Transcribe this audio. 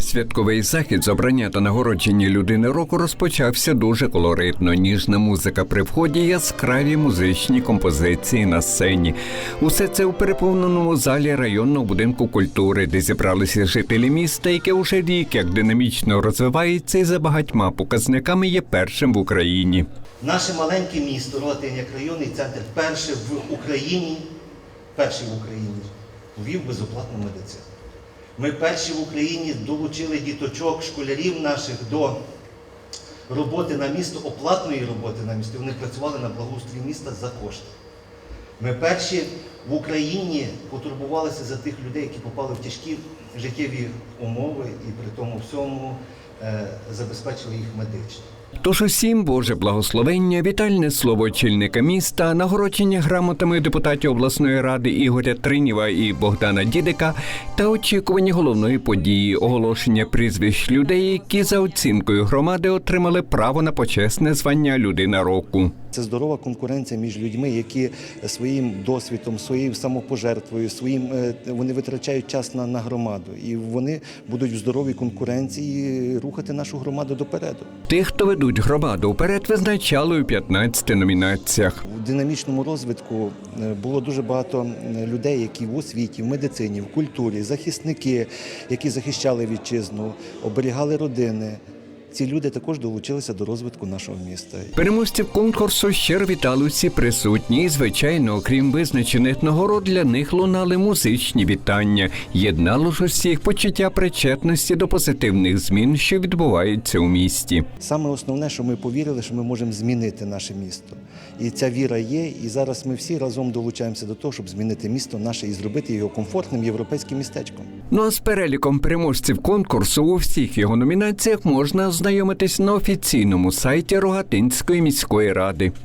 Святковий захід з обрання та нагородження людини року розпочався дуже колоритно. Ніжна музика при вході, яскраві музичні композиції на сцені. Усе це у переповненому залі районного будинку культури, де зібралися жителі міста, яке уже рік як динамічно розвивається і за багатьма показниками є першим в Україні. Наше маленьке місто Ротин, як районний центр, перше в Україні, перший в Україні ввів безоплатну медицину. Ми перші в Україні долучили діточок, школярів наших до роботи на місто, оплатної роботи на місто. Вони працювали на благоустрій міста за кошти. Ми перші в Україні потурбувалися за тих людей, які попали в тяжкі життєві умови і при тому всьому е, забезпечили їх медично. Тож усім Боже благословення, вітальне слово очільника міста, нагородження грамотами депутатів обласної ради Ігоря Триніва і Богдана Дідика та очікування головної події оголошення прізвищ людей, які за оцінкою громади отримали право на почесне звання людина року. Це здорова конкуренція між людьми, які своїм досвідом, своєю самопожертвою, своїм е, вони витрачають час на, на громаду, і вони будуть в здоровій конкуренції рухати нашу громаду допереду. Тих, хто ведуть громаду вперед, визначали у 15 номінаціях. У динамічному розвитку е, було дуже багато людей, які в освіті, в медицині, в культурі, захисники, які захищали вітчизну, оберігали родини. Ці люди також долучилися до розвитку нашого міста. Переможців конкурсу щиро вітали усі присутні. І, звичайно, окрім визначених нагород, для них лунали музичні вітання. Єднало ж усіх почуття причетності до позитивних змін, що відбуваються у місті. Саме основне, що ми повірили, що ми можемо змінити наше місто. І ця віра є. І зараз ми всі разом долучаємося до того, щоб змінити місто наше і зробити його комфортним європейським містечком. Ну а з переліком переможців конкурсу у всіх його номінаціях можна ознайомитись на офіційному сайті Рогатинської міської ради.